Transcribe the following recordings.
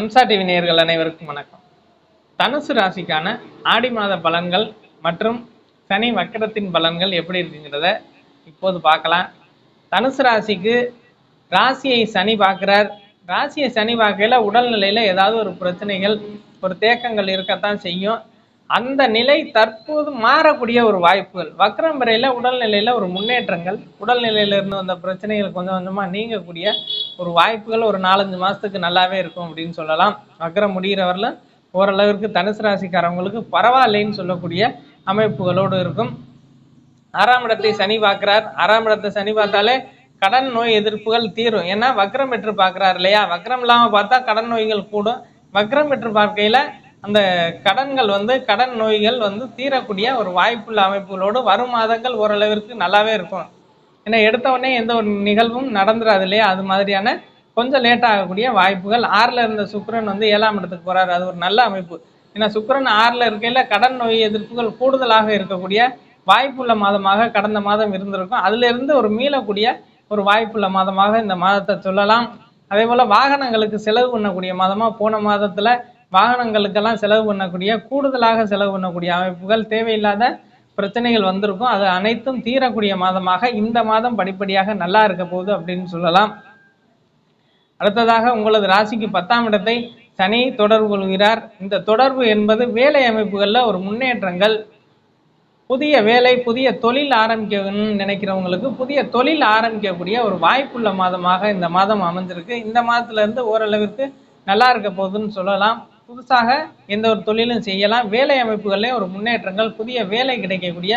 Hamza TV நேயர்கள் அனைவருக்கும் வணக்கம். தனுசு ராசிக்கான ஆடி மாத பலன்கள் மற்றும் சனி வக்கரத்தின் பலன்கள் எப்படி இருக்குங்கிறத இப்போது பார்க்கலாம். தனுசு ராசிக்கு ராசியை சனி பார்க்கிறார். ராசியை சனி பார்க்கையில் உடல்நிலையில் ஏதாவது ஒரு பிரச்சனைகள் ஒரு தேக்கங்கள் இருக்கத்தான் செய்யும். அந்த நிலை தற்போது மாறக்கூடிய ஒரு வாய்ப்புகள். வக்கரம் வரையில உடல்நிலையில் ஒரு முன்னேற்றங்கள் உடல்நிலையில இருந்து வந்த பிரச்சனைகள் கொஞ்சம் கொஞ்சமா நீங்கக்கூடிய ஒரு வாய்ப்புகள் ஒரு நாலஞ்சு மாதத்துக்கு நல்லாவே இருக்கும் அப்படின்னு சொல்லலாம். வக்ரம் முடிகிறவரில் ஓரளவிற்கு தனுசு ராசிக்காரவங்களுக்கு பரவாயில்லைன்னு சொல்லக்கூடிய அமைப்புகளோடு இருக்கும். ஆறாம் இடத்தை சனி பார்க்கிறார். ஆறாம் இடத்தை சனி பார்த்தாலே கடன் நோய் எதிர்ப்புகள் தீரும். ஏன்னா வக்ரம் பெற்று பார்க்கிறார் இல்லையா? வக்ரம் இல்லாமல் பார்த்தா கடன் நோய்கள் கூடும். வக்ரம் பெற்று பார்க்கையில் அந்த கடன்கள் வந்து கடன் நோய்கள் வந்து தீரக்கூடிய ஒரு வாய்ப்புள்ள அமைப்புகளோடு வரும் மாதங்கள் ஓரளவிற்கு நல்லாவே இருக்கும். ஏன்னா எடுத்த உடனே எந்த ஒரு நிகழ்வும் நடந்துராது இல்லையா அது மாதிரியான கொஞ்சம் லேட் ஆகக்கூடிய வாய்ப்புகள். ஆறில் இருந்த சுக்கரன் வந்து ஏழாம் இடத்துக்கு போகிறார் அது ஒரு நல்ல அமைப்பு. ஏன்னா சுக்கரன் ஆறில் இருக்கையில் கடன் நோய் எதிர்ப்புகள் கூடுதலாக இருக்கக்கூடிய வாய்ப்புள்ள மாதமாக கடந்த மாதம் இருந்திருக்கும். அதிலிருந்து ஒரு மீளக்கூடிய ஒரு வாய்ப்புள்ள மாதமாக இந்த மாதத்தை சொல்லலாம். அதே போல் வாகனங்களுக்கு செலவு பண்ணக்கூடிய மாதமாக போன மாதத்தில் வாகனங்களுக்கெல்லாம் செலவு பண்ணக்கூடிய கூடுதலாக செலவு பண்ணக்கூடிய அமைப்புகள் தேவையில்லாத பிரச்சனைகள் வந்திருக்கும். அது அனைத்தும் தீரக்கூடிய மாதமாக இந்த மாதம் படிப்படியாக நல்லா இருக்க போகுது அப்படின்னு சொல்லலாம். அடுத்ததாக உங்களது ராசிக்கு பத்தாம் இடத்தை சனி தொடர்பு கொள்கிறார். இந்த தொடர்பு என்பது வேலை அமைப்புகளில் ஒரு முன்னேற்றங்கள். புதிய வேலை புதிய தொழில் ஆரம்பிக்கணும்னு நினைக்கிறவங்களுக்கு புதிய தொழில் ஆரம்பிக்கக்கூடிய ஒரு வாய்ப்புள்ள மாதமாக இந்த மாதம் அமைஞ்சிருக்கு. இந்த மாதத்துல இருந்து ஓரளவிற்கு நல்லா இருக்க போகுதுன்னு சொல்லலாம். புதுசாக எந்த ஒரு தொழிலும் செய்யலாம். வேலை அமைப்புகள்லேயும் ஒரு முன்னேற்றங்கள் புதிய வேலை கிடைக்கக்கூடிய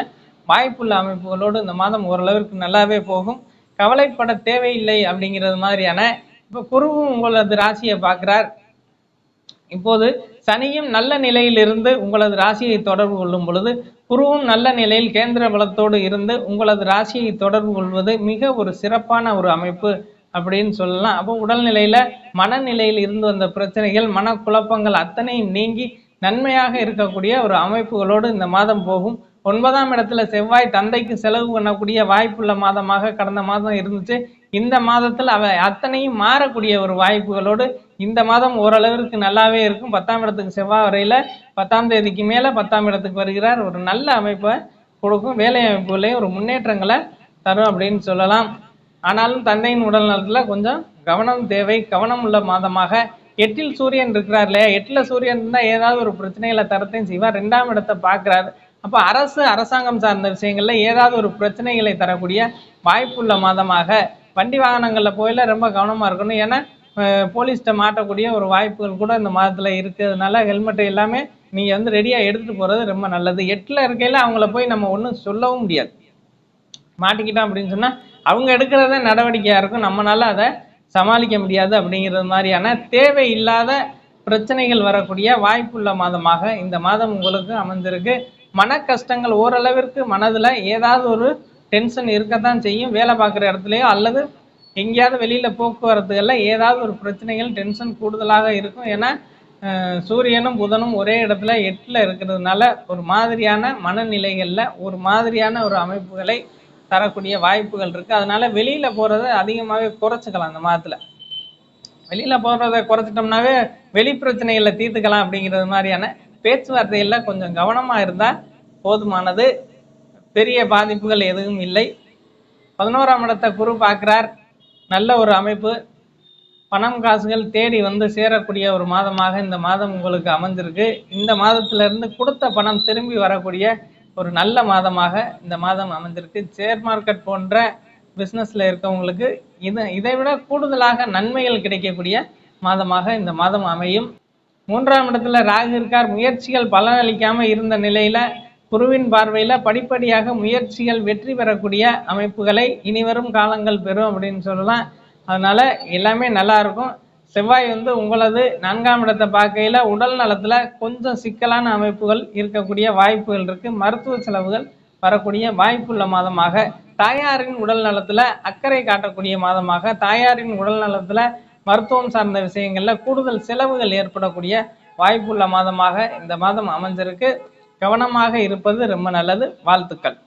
வாய்ப்புள்ள அமைப்புகளோடு இந்த மாதம் ஓரளவிற்கு நல்லாவே போகும். கவலைப்பட தேவையில்லை அப்படிங்கிறது மாதிரியான இப்போ குருவும் உங்களது ராசியை பார்க்கிறார். இப்போது சனியும் நல்ல நிலையிலிருந்து உங்களது ராசியை தொடர்பு கொள்ளும் பொழுது குருவும் நல்ல நிலையில் கேந்திர பலத்தோடு இருந்து உங்களது ராசியை தொடர்பு கொள்வது மிக ஒரு சிறப்பான ஒரு அமைப்பு. அப்படின்னு சொல்லலாம். அப்போ உடல்நிலையில மனநிலையில் இருந்து வந்த பிரச்சனைகள் மனக்குழப்பங்கள் அத்தனையும் நீங்கி நன்மையாக இருக்கக்கூடிய ஒரு அமைப்புகளோடு இந்த மாதம் போகும். ஒன்பதாம் இடத்துல செவ்வாய் தந்தைக்கு செலவு பண்ணக்கூடிய வாய்ப்புள்ள மாதமாக கடந்த மாதம் இருந்துச்சு. இந்த மாதத்தில் அவ அத்தனையும் மாறக்கூடிய ஒரு வாய்ப்புகளோடு இந்த மாதம் ஓரளவிற்கு நல்லாவே இருக்கும். பத்தாம் இடத்துக்கு செவ்வாய் வரையில பத்தாம் தேதிக்கு மேல பத்தாம் இடத்துக்கு வருகிறார். ஒரு நல்ல அமைப்பை கொடுக்கும். வேலை அமைப்புகளையும் ஒரு முன்னேற்றங்களை தரும் அப்படின்னு சொல்லலாம். ஆனாலும் தந்தையின் உடல் நலத்துல கொஞ்சம் கவனம் தேவை. கவனம் உள்ள மாதமாக எட்டில் சூரியன் இருக்கிறார் இல்லையா? எட்டில் சூரியன் இருந்தால் ஏதாவது ஒரு பிரச்சனைகளை தரத்தையும் செய்வார். ரெண்டாம் இடத்தை பார்க்குறாரு. அப்போ அரசு அரசாங்கம் சார்ந்த விஷயங்கள்ல ஏதாவது ஒரு பிரச்சனைகளை தரக்கூடிய வாய்ப்புள்ள மாதமாக வண்டி வாகனங்களில் போயில ரொம்ப கவனமா இருக்கணும். ஏன்னா போலீஸ்கிட்ட மாட்டக்கூடிய ஒரு வாய்ப்புகள் கூட இந்த மாதத்துல இருக்கிறதுனால ஹெல்மெட் எல்லாமே நீங்கள் வந்து ரெடியாக எடுத்துட்டு போறது ரொம்ப நல்லது. எட்டில் இருக்கையில் அவங்கள போய் நம்ம ஒன்றும் சொல்லவும் முடியாது. மாட்டிக்கிட்டோம் அப்படின்னு சொன்னால் அவங்க எடுக்கிறத நடவடிக்கையாக இருக்கும். நம்மளால் அதை சமாளிக்க முடியாது அப்படிங்கிறது மாதிரியான தேவையில்லாத பிரச்சனைகள் வரக்கூடிய வாய்ப்புள்ள மாதமாக இந்த மாதம் உங்களுக்கு அமைந்திருக்கு. மன கஷ்டங்கள் ஓரளவிற்கு மனதில் ஏதாவது ஒரு டென்ஷன் இருக்கத்தான் செய்யும். வேலை பார்க்குற இடத்துலையோ அல்லது எங்கேயாவது வெளியில் போக்குவரத்துகளில் ஏதாவது ஒரு பிரச்சனைகள் டென்ஷன் கூடுதலாக இருக்கும். ஏன்னா சூரியனும் புதனும் ஒரே இடத்துல எட்டில் இருக்கிறதுனால ஒரு மாதிரியான மனநிலைகளில் ஒரு மாதிரியான ஒரு அமைப்புகளை தரக்கூடிய வாய்ப்புகள் இருக்குது அதனால வெளியில் போகிறத அதிகமாகவே குறைச்சிக்கலாம் அந்த மாதத்தில். வெளியில் போகிறத குறைச்சிட்டோம்னாவே வெளி பிரச்சனைகளை தீர்த்துக்கலாம் அப்படிங்கிறது மாதிரியான பேச்சுவார்த்தையில் கொஞ்சம் கவனமாக இருந்தால் போதுமானது. பெரிய பாதிப்புகள் எதுவும் இல்லை. பதினோராம் இடத்தை குரு பார்க்குறார். நல்ல ஒரு அமைப்பு. பணம் காசுகள் தேடி வந்து சேரக்கூடிய ஒரு மாதமாக இந்த மாதம் உங்களுக்கு அமைஞ்சிருக்கு. இந்த மாதத்திலிருந்து கொடுத்த பணம் திரும்பி வரக்கூடிய ஒரு நல்ல மாதமாக இந்த மாதம் அமைஞ்சிருக்கு ஷேர் மார்க்கெட் போன்ற பிஸ்னஸ்ல இருக்கவங்களுக்கு இது இதை விட கூடுதலாக நன்மைகள் கிடைக்கக்கூடிய மாதமாக இந்த மாதம் அமையும். மூன்றாம் இடத்துல ராகு இருக்கார். முயற்சிகள் பலனளிக்காம இருந்த நிலையில குருவின் பார்வையில படிப்படியாக முயற்சிகள் வெற்றி பெறக்கூடிய அமைப்புகளை இனிவரும் காலங்கள் பெறும் அப்படின்னு சொல்லலாம். அதனால எல்லாமே நல்லா இருக்கும். செவ்வாய் வந்து உங்களது நான்காம் இடத்தை பார்க்கையில் உடல் நலத்தில் கொஞ்சம் சிக்கலான அமைப்புகள் இருக்கக்கூடிய வாய்ப்புகள் இருக்குது மருத்துவ செலவுகள் வரக்கூடிய வாய்ப்புள்ள மாதமாக தாயாரின் உடல் நலத்தில் அக்கறை காட்டக்கூடிய மாதமாக தாயாரின் உடல் நலத்தில் மருத்துவம் சார்ந்த விஷயங்களில் கூடுதல் செலவுகள் ஏற்படக்கூடிய வாய்ப்புள்ள மாதமாக இந்த மாதம் அமைஞ்சிருக்கு. கவனமாக இருப்பது ரொம்ப நல்லது. வாழ்த்துக்கள்.